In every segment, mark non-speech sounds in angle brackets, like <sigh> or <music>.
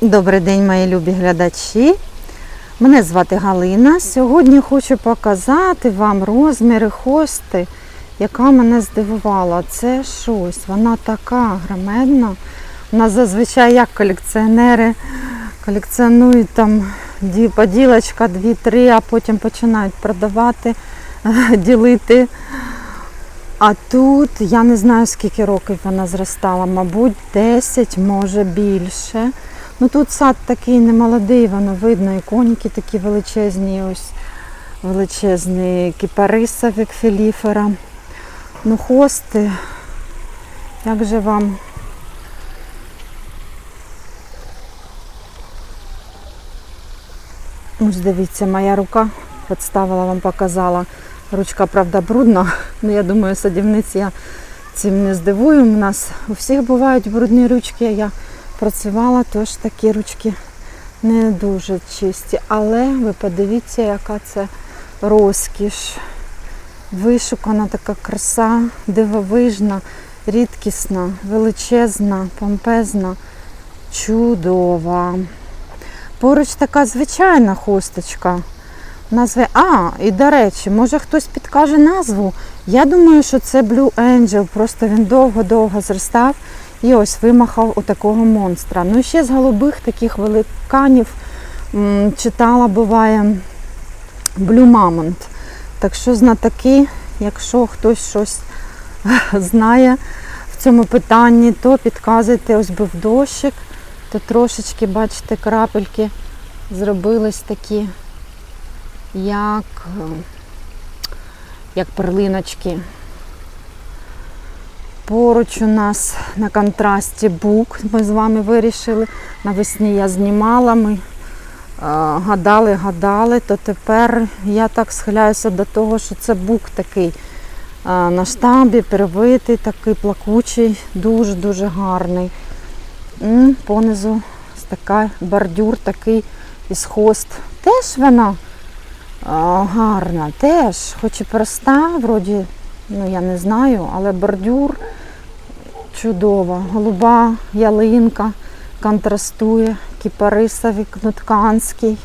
Добрий день, мої любі глядачі. Мене звати Галина. Сьогодні хочу показати вам розміри хости, яка мене здивувала. Це щось, вона така громадна. У нас зазвичай як колекціонери колекціонують там поділочка, дві-три, а потім починають продавати, <laughs> ділити. А тут я не знаю, скільки років вона зростала, мабуть, 10, може більше. Ну тут сад такий немолодий, воно видно, і коніки такі величезні, ось величезні кіпариса від. Ну, хости, як же вам. Ось дивіться, моя рука підставила вам, показала. Ручка, правда, брудна, але я думаю, садівниць я цим не здивую. У нас у всіх бувають брудні ручки. Я працювала, тож такі ручки не дуже чисті. Але ви подивіться, яка це розкіш. Вишукана така краса, дивовижна, рідкісна, величезна, помпезна, чудова. Поруч така звичайна хусточка. Назви. А, і до речі, може хтось підкаже назву. Я думаю, що це Blue Angel. Просто він довго-довго зростав і ось вимахав у такого монстра. Ну ще з голубих таких великанів читала, буває Blue Mammoth. Так що знатоки, якщо хтось щось <laughs> знає в цьому питанні, то підказуйте, ось був дощик, то трошечки, бачите, крапельки зробились такі, як, е, як перлиночки. Поруч у нас на контрасті бук. Ми з вами вирішили. Навесні я знімала, ми е, гадали, гадали, то тепер я так схиляюся до того, що це бук такий е, на штамбі, перевитий, такий плакучий, дуже-дуже гарний. Понизу така бордюр такий із хост. Теж вона гарна, теж, хоч і проста, вроді, ну я не знаю, але бордюр чудова. Голуба ялинка контрастує, кіпарисовий, кнутканський.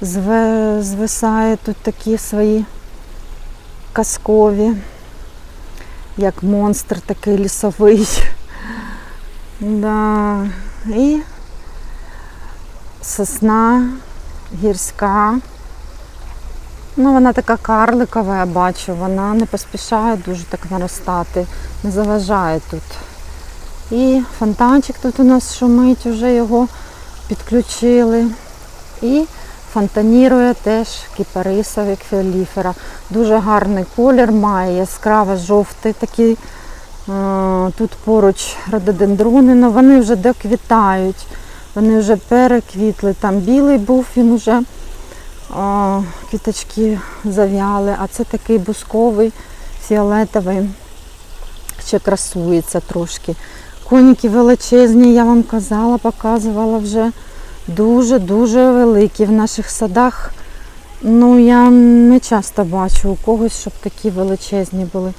Зве, звисає тут такі свої казкові, як монстр такий лісовий. Да. І сосна гірська. Ну, вона така карликова, я бачу, вона не поспішає дуже так наростати, не заважає тут. І фонтанчик тут у нас шумить, вже його підключили. І фонтанірує теж кіпарисовик фіоліфера. Дуже гарний колір має, яскраво жовтий такий. Е, Тут поруч рододендрони, але вони вже доквітають. Вони вже переквітли. Там білий був, він вже а, квіточки зав'яли, а це такий бусковий, фіолетовий, ще красується трошки. Коніки величезні, я вам казала, показувала вже дуже-дуже великі. В наших садах ну, я не часто бачу у когось, щоб такі величезні були.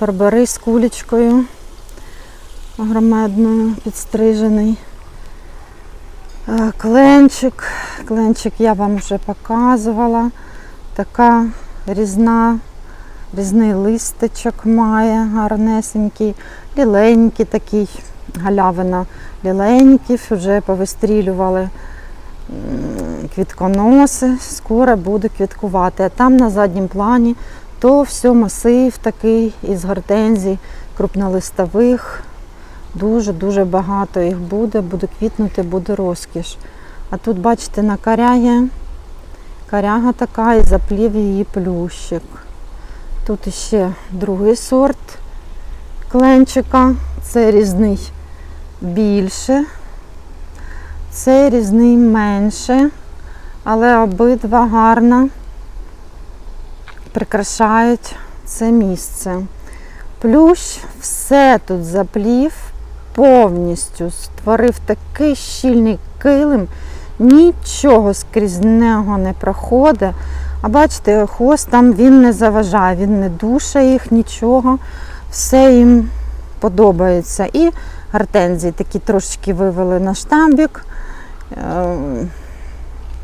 Барбари з кулечкою громадною, підстрижений. Кленчик. Кленчик я вам вже показувала. Така різна, різний листочок має, гарнесенький, ліленький такий, галявина ліленьків, вже повистрілювали квітконоси, скоро буде квіткувати. А там на заднім плані то все масив такий із гортензій, крупнолистових. Дуже-дуже багато їх буде, буде квітнути, буде розкіш. А тут, бачите, на корягі коряга така і заплів її плющик. Тут ще другий сорт кленчика. Це різний більше, це різний менше, але обидва гарно прикрашають це місце. Плющ все тут заплів, повністю створив такий щільний килим, нічого скрізь нього не проходить. А бачите, хвост там він не заважає, він не душає їх, нічого. Все їм подобається. І гортензії такі трошечки вивели на штамбік. е,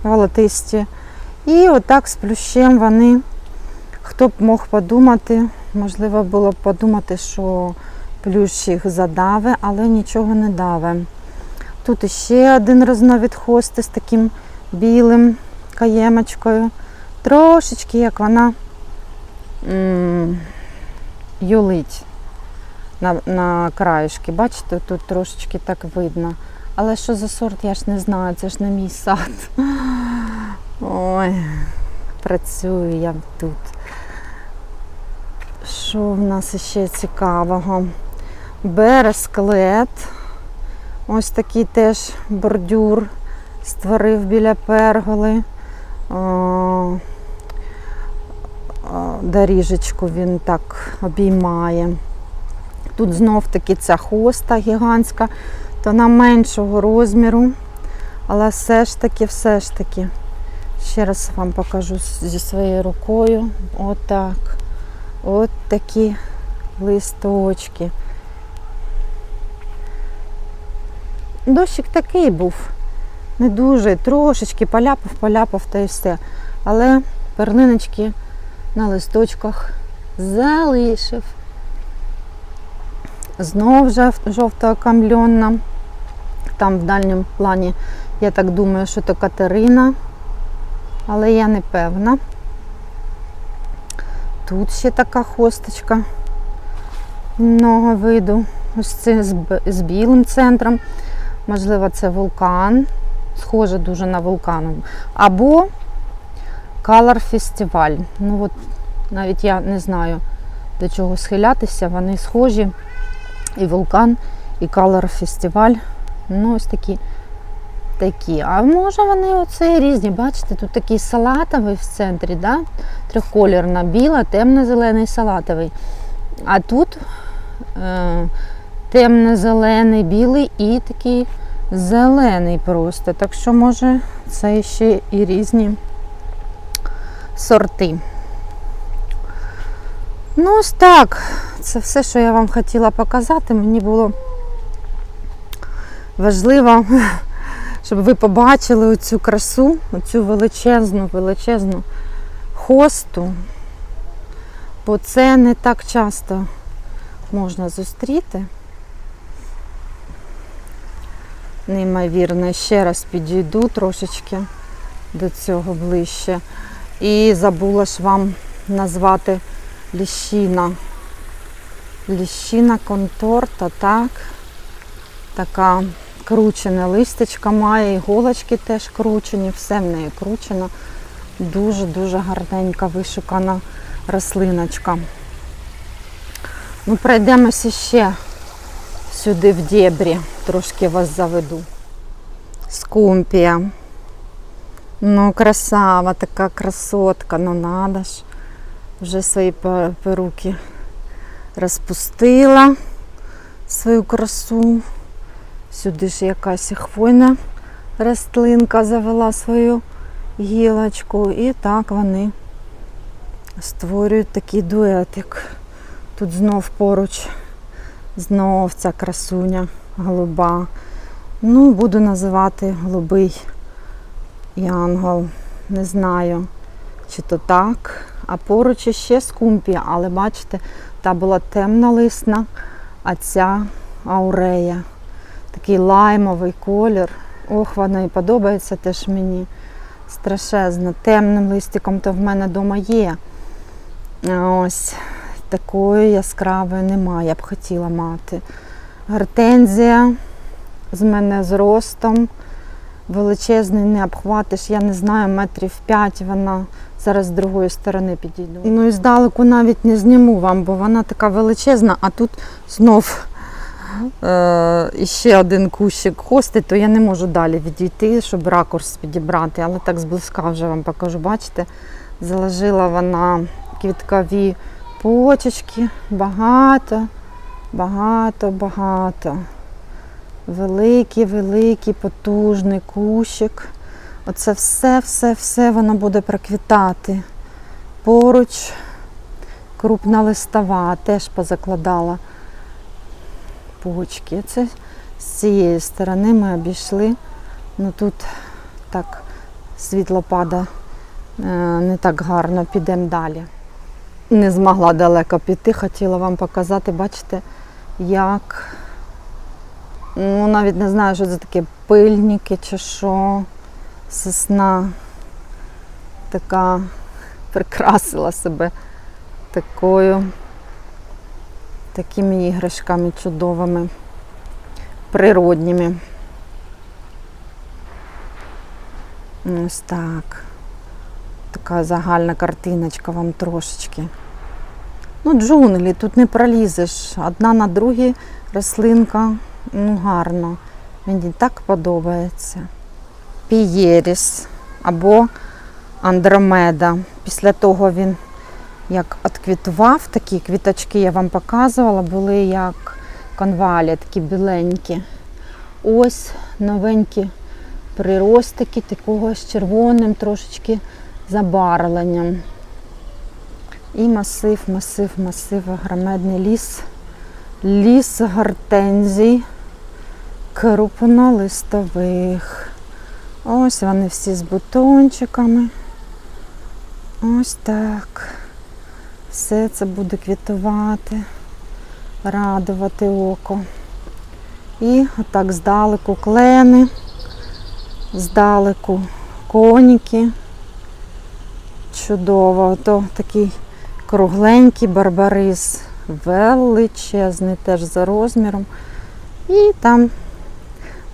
волотисті. І отак з плющем вони, хто б мог подумати, можливо було б подумати, що плющ їх задаве, але нічого не даве. Тут іще один розновид хости з таким білим каємочкою. Трошечки як вона юлить на, на краєшки. Бачите, тут трошечки так видно. Але що за сорт, я ж не знаю, це ж не мій сад. Ой, працюю я тут. Що в нас ще цікавого? Бересклет. Ось такий теж бордюр створив біля перголи. Доріжечку він так обіймає. Тут знов таки ця хоста гігантська, то вона меншого розміру, але все ж таки, все ж таки. Ще раз вам покажу зі своєю рукою. Отак. От такі листочки. Дощик такий був. Не дуже, трошечки поляпав, поляпав та й все. Але перлиночки на листочках залишив. Знов жовто-окамльонна. Там в дальньому плані, я так думаю, що то Катерина, але я не певна. Тут ще така хосточка много виду. Ось це з білим центром. Можливо, це вулкан. Схоже дуже на вулкан. Або Color Festival. Ну от навіть я не знаю до чого схилятися. Вони схожі. І вулкан, і Color Festival. Ну, ось такі. Такі. А може вони оце різні, бачите, тут такий салатовий в центрі, да? трьохколірна, біла, темно-зелений салатовий. А тут е, темно-зелений, білий і такий зелений просто. Так що, може, це ще і різні сорти. Ну, ось так. Це все, що я вам хотіла показати. Мені було важливо, <laughs> щоб ви побачили оцю красу, оцю величезну, величезну хосту. Бо це не так часто можна зустріти. Неймовірно, ще раз підійду трошечки до цього ближче. І забула ж вам назвати ліщина. Ліщина конторта, так. Така кручене листечка має, іголочки теж кручені, все в неї кручено. Дуже-дуже гарненька вишукана рослиночка. Ну, пройдемося ще сюди в дєбрі, трошки вас заведу. Скумпія. Ну, красава, така красотка, ну надо ж. Вже свої пе- перуки розпустила свою красу. Сюди ж якась хвойна рослинка завела свою гілочку. І так вони створюють такий дуетик. Тут знов поруч, знов ця красуня голуба. Ну, буду називати голубий янгол. Не знаю, чи то так. А поруч ще скумпія, але бачите, та була темнолисна, а ця аурея. Такий лаймовий колір. Ох, вона і подобається теж мені. Страшезно. Темним листиком то в мене вдома є. Ось такої яскравої немає, я б хотіла мати. Гортензія з мене зростом. Величезний не обхватиш, я не знаю, метрів 5 вона зараз з другої сторони підійду. Ну і здалеку навіть не зніму вам, бо вона така величезна, а тут знов е- іще один кущик хости, то я не можу далі відійти, щоб ракурс підібрати. Але так зблизька вже вам покажу. Бачите, заложила вона квіткові почечки. Багато, багато, багато. Великий, великий, потужний кущик. Оце все, все, все воно буде проквітати. Поруч крупна листова, теж позакладала почки. Це з цієї сторони ми обійшли Ну тут так світло падає е, не так гарно, підемо далі. Не змогла далеко піти, хотіла вам показати, бачите, як. Ну, навіть не знаю, що це таке пильники чи що. Сосна така прикрасила себе такою, такими іграшками чудовими, природніми. Ось так. Така загальна картиночка вам трошечки. Ну, джунглі, тут не пролізеш. Одна на другій рослинка, ну гарно. Мені так подобається. Пієріс або Андромеда. Після того він як отквітував, такі квіточки я вам показувала, були як конвалі, такі біленькі. Ось новенькі приростики, такого з червоним трошечки забарвленням. І масив, масив, масив, агромедний ліс. Ліс гортензій крупнолистових. Ось вони всі з бутончиками. Ось так. Все це буде квітувати, радувати око. І отак здалеку клени, здалеку коніки. Чудово. Ото такий кругленький барбарис, величезний теж за розміром. І там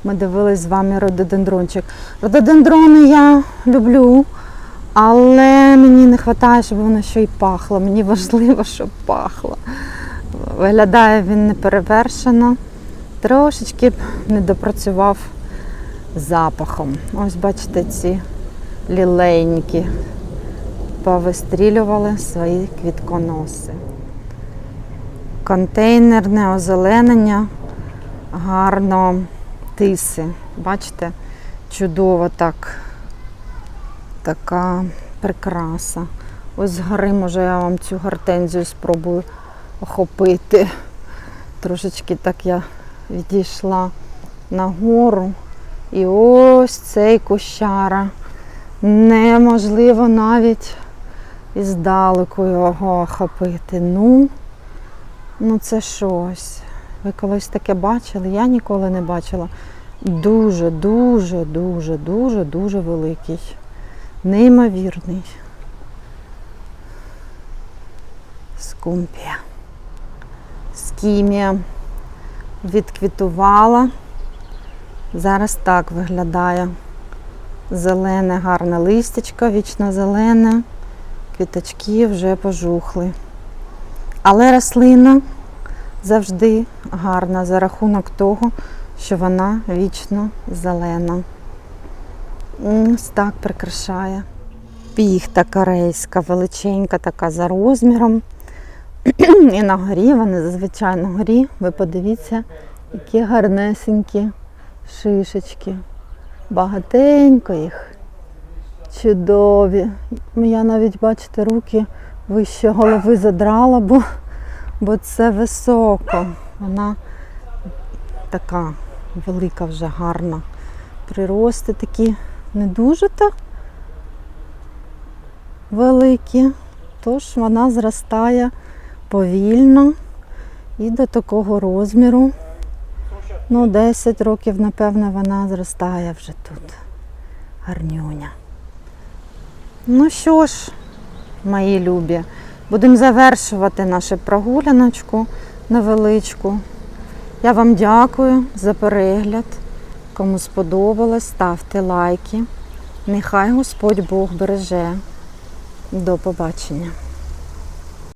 ми дивились з вами рододендрончик. Рододендрони я люблю, але мені не вистачає, щоб воно ще й пахло. Мені важливо, щоб пахло. Виглядає він неперевершено. Трошечки б не допрацював запахом. Ось бачите, ці лілейники повистрілювали свої квітконоси. Контейнерне озеленення гарно тиси. Бачите, чудово так. Така прикраса. Ось згори, може, я вам цю гортензію спробую охопити. Трошечки так я відійшла нагору. І ось цей кущара. Неможливо навіть іздалеку його охопити. Ну, ну це щось. Ви колись таке бачили? Я ніколи не бачила. Дуже, дуже, дуже, дуже, дуже великий. Неймовірний. Скумпія. Скімія відквітувала. Зараз так виглядає. Зелене, гарне листячко, вічно зелене. Квіточки вже пожухли. Але рослина завжди гарна за рахунок того, що вона вічно зелена. Ось так прикрашає. Піхта корейська, величенька така за розміром. І на горі, вони зазвичай на горі, ви подивіться, які гарнесенькі шишечки. Багатенько їх. Чудові. Я навіть, бачите, руки вище голови задрала, бо, бо це високо. Вона така велика вже гарна. Прирости такі не дуже то великі, тож вона зростає повільно і до такого розміру. Ну, 10 років, напевно, вона зростає вже тут. Гарнюня. Ну що ж, мої любі, будемо завершувати нашу прогуляночку невеличку. Я вам дякую за перегляд. Кому сподобалось, ставте лайки. Нехай Господь Бог береже. До побачення.